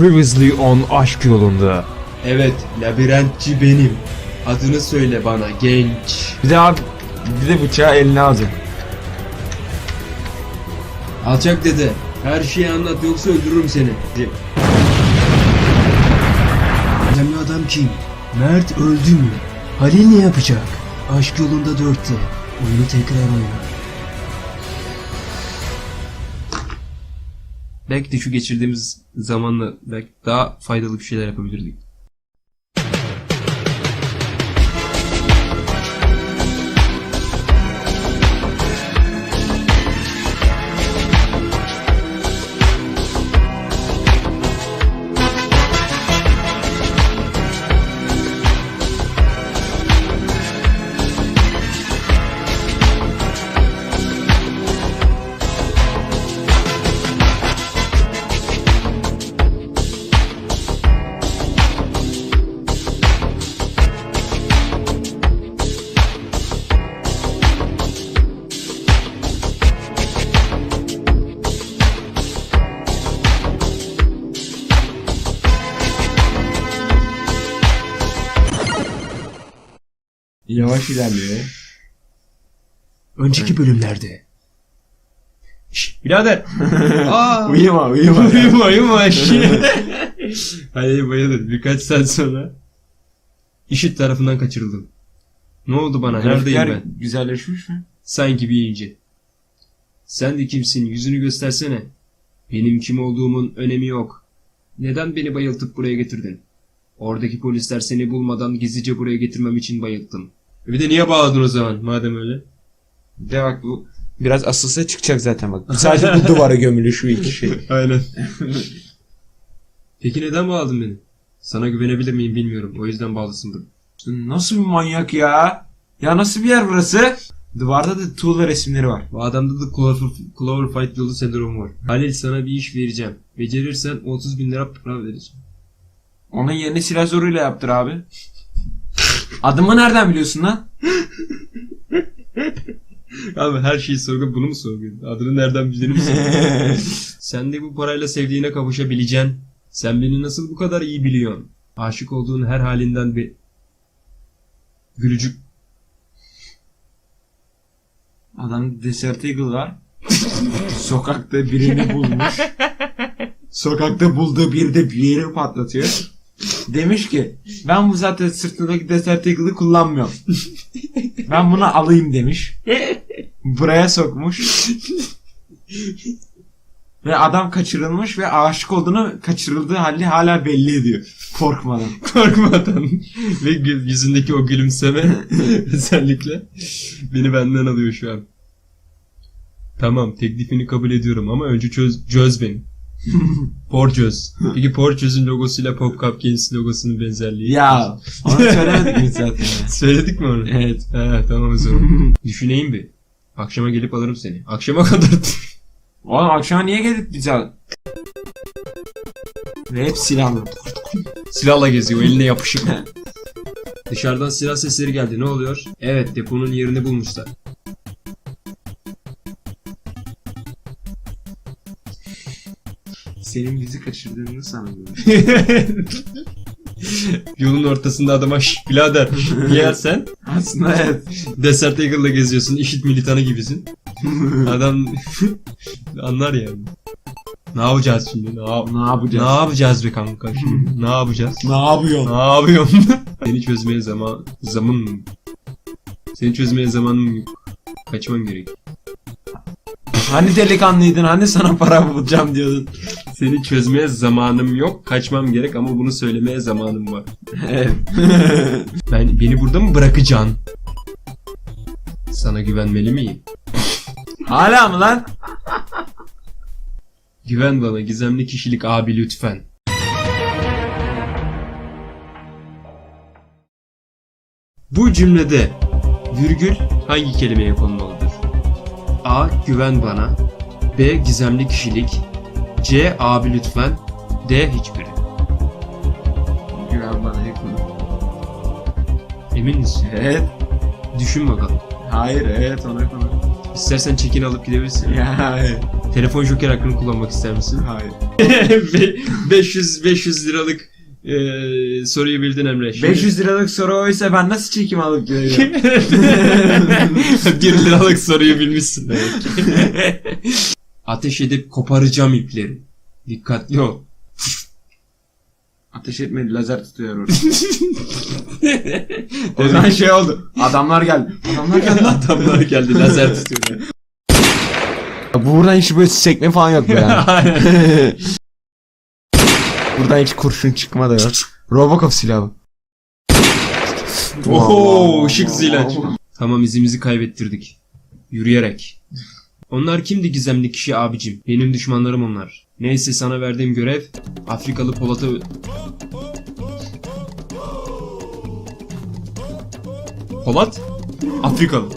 Previously on Aşk Yolunda. Evet, labirentçi benim. Adını söyle bana genç. Bir de abi bir de bıçağı eline alacak. Alçak dede, her şeyi anlat yoksa öldürürüm seni. Önemli adam kim? Mert öldü mü? Halil ne yapacak? Aşk yolunda dörtte. Oyunu tekrar oyna. Belki de şu geçirdiğimiz zamanla belki daha faydalı bir şeyler yapabilirdik. Yavaş ilerliyor. Önceki bölümlerde. Şşş birader. Aa. Uyuma uyuma. uyuma uyuma. Hayır bayılır. Birkaç saat sonra işit tarafından kaçırıldım. Ne oldu bana? Neredeyim ben? güzelleşmiş mi? Sanki bir ince. Sen de kimsin? Yüzünü göstersene. Benim kim olduğumun önemi yok. Neden beni bayıltıp buraya getirdin? Oradaki polisler seni bulmadan gizlice buraya getirmem için bayılttım. E Bir de niye bağladın o zaman madem öyle? De bak bu biraz asılsa çıkacak zaten bak. Sadece bu duvara gömülü şu iki şey. Aynen. Peki neden bağladın beni? Sana güvenebilir miyim bilmiyorum. O yüzden bağlısındır. Nasıl bir manyak ya? Ya nasıl bir yer burası? Duvarda da tuğla resimleri var. Bu adamda da Clover, Cloverfield yolu sendromu var. Halil sana bir iş vereceğim. Becerirsen 30 bin lira para vereceğim. Onun yerini silah zoruyla yaptır abi. Adımı nereden biliyorsun lan? Abi her şeyi sorgu bunu mu sorguladın? Adını nereden bilir misin? Sen de bu parayla sevdiğine kavuşabileceksin. Sen beni nasıl bu kadar iyi biliyorsun? Aşık olduğun her halinden bir gülücük. Adam Desert Eagle var. Sokakta birini bulmuş. Sokakta bulduğu bir de bir yeri patlatıyor. Demiş ki ben bu zaten sırtındaki Desert Eagle'ı kullanmıyorum. ben bunu alayım demiş. Buraya sokmuş. ve adam kaçırılmış ve aşık olduğunu kaçırıldığı hali hala belli ediyor. Korkmadan. Korkmadan ve gü- yüzündeki o gülümseme özellikle beni benden alıyor şu an. Tamam teklifini kabul ediyorum ama önce çöz, çöz beni. Porçöz. Peki Porçöz'ün logosuyla Pop Cupcakes logosunun benzerliği. ya onu söylemedik mi zaten? Söyledik mi onu? evet. He tamam o zaman. Düşüneyim bir. Akşama gelip alırım seni. Akşama kadar. Oğlum akşama niye gelip bize al? Ve hep silahlı. Silahla geziyor eline yapışık. Dışarıdan silah sesleri geldi ne oluyor? Evet deponun yerini bulmuşlar. Senin bizi kaçırdığını sanıyorum. Yolun ortasında adama şş birader ya sen Aslında evet. Desert Eagle'la geziyorsun işit militanı gibisin. Adam anlar yani. Ne yapacağız şimdi? Ne, yap- ne ne yapacağız? yapacağız be kanka şimdi? ne yapacağız? Ne yapıyorsun? Ne yapıyorsun? Seni çözmeye zaman zaman mı? Seni çözmeye zamanım yok. Kaçman gerek. Hani delikanlıydın, hani sana para bulacağım diyordun. Seni çözmeye zamanım yok. Kaçmam gerek ama bunu söylemeye zamanım var. evet. Ben beni burada mı bırakacaksın? Sana güvenmeli miyim? Hala mı lan? Güven bana gizemli kişilik abi lütfen. Bu cümlede virgül hangi kelimeye konmalıdır? A. Güven bana. B. Gizemli kişilik. C. Abi lütfen. D. Hiçbiri. Güven bana yakın. Emin misin? Evet. Düşün bakalım. Hayır, evet ona konu. İstersen çekin alıp gidebilirsin. Ya hayır. Telefon joker hakkını kullanmak ister misin? Hayır. Be- 500 500 liralık e, soruyu bildin Emre. Şimdi- 500 liralık soru oysa ben nasıl çekim alıp geliyorum? 1 liralık soruyu bilmişsin demek ki. Ateş edip koparacağım ipleri. Dikkatli ol. Ateş etmedi lazer tutuyor orada. o zaman şey oldu. Adamlar geldi. Adamlar geldi. Adamlar geldi lazer tutuyorlar. Buradan hiç böyle sekme falan yok yani. Buradan hiç kurşun çıkmadı yok. Robocop silahı. Oho ışık hızıyla. Tamam izimizi kaybettirdik. Yürüyerek. Onlar kimdi gizemli kişi abicim? Benim düşmanlarım onlar. Neyse sana verdiğim görev Afrikalı Polat'ı... Polat? Afrikalı.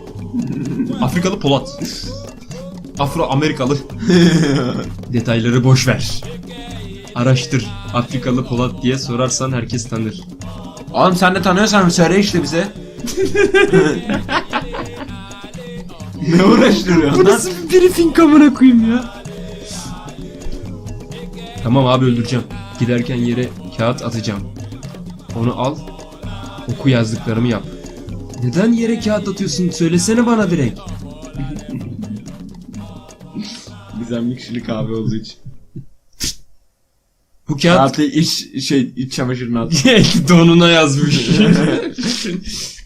Afrikalı Polat. Afro Amerikalı. Detayları boş ver. Araştır. Afrikalı Polat diye sorarsan herkes tanır. Oğlum sen de tanıyorsan söyle işte bize. ne uğraştırıyorsun lan? bir briefing amına koyayım ya? Tamam abi öldüreceğim. Giderken yere kağıt atacağım. Onu al. Oku yazdıklarımı yap. Neden yere kağıt atıyorsun? Söylesene bana direkt. Gizemli kişilik abi olduğu için. Bu kağıt Artı iç şey iç çamaşırını at. donuna yazmış.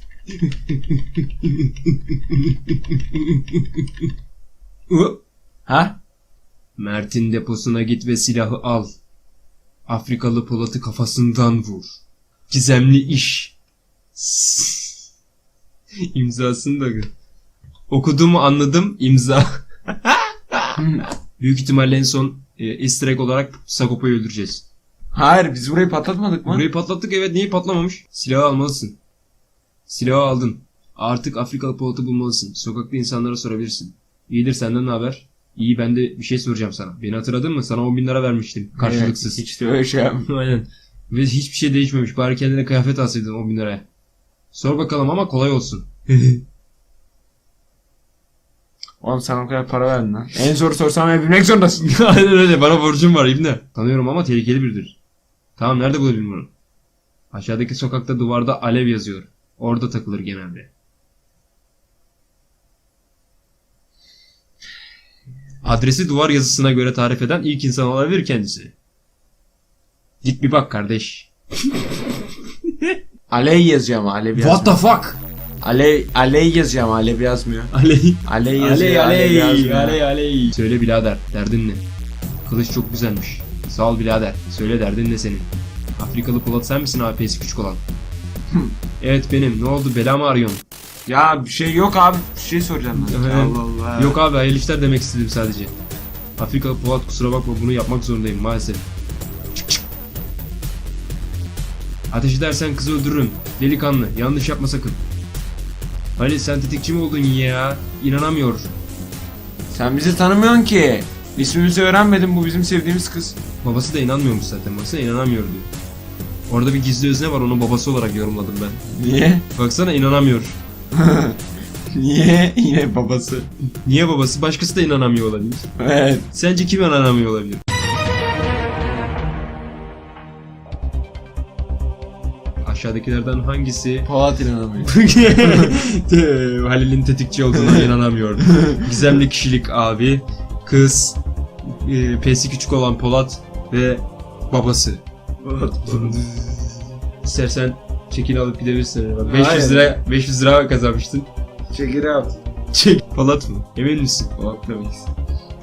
Ha? Mert'in deposuna git ve silahı al. Afrikalı Polat'ı kafasından vur. Gizemli iş. İmzasını da gör. Okuduğumu anladım imza. Büyük ihtimalle en son e, easter egg olarak Sagopa'yı öldüreceğiz. Hayır biz burayı patlatmadık mı? Burayı patlattık evet niye patlamamış? Silahı almalısın. Silahı aldın. Artık Afrikalı Polat'ı bulmalısın. Sokakta insanlara sorabilirsin. İyidir senden ne haber? İyi ben de bir şey soracağım sana. Beni hatırladın mı? Sana 10 bin lira vermiştim. Karşılıksız. Evet, hiç öyle şey. Aynen. Ve hiçbir şey değişmemiş. Bari kendine kıyafet alsaydın 10 bin liraya. Sor bakalım ama kolay olsun. Oğlum sen o kadar para verdin lan. En zor sorsam hep bilmek zorundasın. Aynen öyle. Bana borcum var İbne. Tanıyorum ama tehlikeli biridir. Tamam nerede bulabilirim bunu? Aşağıdaki sokakta duvarda alev yazıyor. Orada takılır genelde. Adresi duvar yazısına göre tarif eden ilk insan olabilir kendisi. Git bir bak kardeş. Aley yazıyor ama Alev yazmıyor. What the fuck? Aley, Aley yazıyor ama Alev yazmıyor. Aley. Aley yazıyor. Aley aley yazmıyor. aley aley. Söyle birader derdin ne? Kılıç çok güzelmiş. Sağ ol birader. Söyle derdin ne senin? Afrikalı Polat sen misin pesi küçük olan? evet benim. Ne oldu bela mı arıyorsun? Ya bir şey yok abi. Bir şey soracağım ben. Evet. Allah Allah. Yok abi hayırlı işler demek istedim sadece. Afrikalı Polat kusura bakma bunu yapmak zorundayım maalesef. Çık çık. Ateş edersen kızı öldürürüm. Delikanlı yanlış yapma sakın. Ali sen tetikçi mi oldun ya? İnanamıyor. Sen bizi tanımıyorsun ki. İsmimizi öğrenmedin bu bizim sevdiğimiz kız. Babası da inanmıyormuş zaten. Baksana inanamıyor diyor. Orada bir gizli özne var onu babası olarak yorumladım ben. Niye? Baksana inanamıyor. Niye? Yine babası. Niye babası? Başkası da inanamıyor olabilir. Evet. Sence kim inanamıyor olabilir? Aşağıdakilerden hangisi Polat inanamıyor. Halil'in tetikçi olduğuna inanamıyorum. Gizemli kişilik abi, kız, e, pesi küçük olan Polat ve babası. İstersen çekini alıp gidebilirsin. Bak 500 Hayır. lira 500 lira kazanmıştın. Çekiri at. Çek. Polat mı? Emin misin? Polat tabii.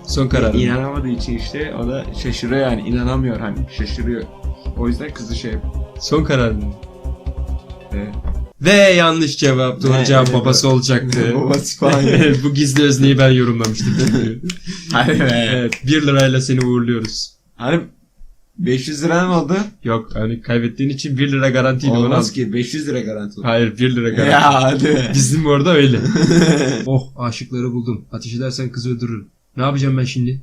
Son kararın. İnanamadığı için işte o da şaşırıyor yani. inanamıyor hani. Şaşırıyor. O yüzden kızı şey yapıyor. Son kararın. Evet. Ve yanlış cevap. Doğru Ne? cevap babası olacaktı. Babası falan. Bu gizli özneyi ben yorumlamıştım. be. evet, 1 lirayla seni uğurluyoruz. Hani 500 liran oldu. Yok hani kaybettiğin için 1 lira garantiydi. Olmaz ki 500 lira garanti oldu. Hayır 1 lira garanti. Ya hadi. Bizim orada öyle. oh aşıkları buldum. Ateş edersen kızı öldürürüm. Ne yapacağım ben şimdi?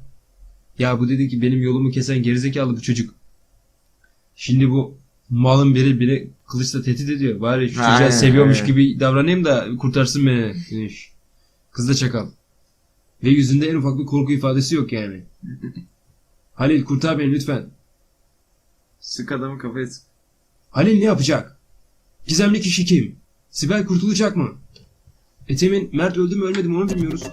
Ya bu dedi ki benim yolumu kesen gerizekalı bu çocuk. Şimdi bu malın biri biri kılıçla tehdit ediyor. Bari şu çocuğa Aynen, seviyormuş aynen. gibi davranayım da kurtarsın beni demiş. Kız da çakal. Ve yüzünde en ufak bir korku ifadesi yok yani. Halil kurtar beni lütfen. Sık adamı kafaya sık. Halil ne yapacak? Gizemli kişi kim? Sibel kurtulacak mı? Etemin Mert öldü mü ölmedi mi onu bilmiyoruz.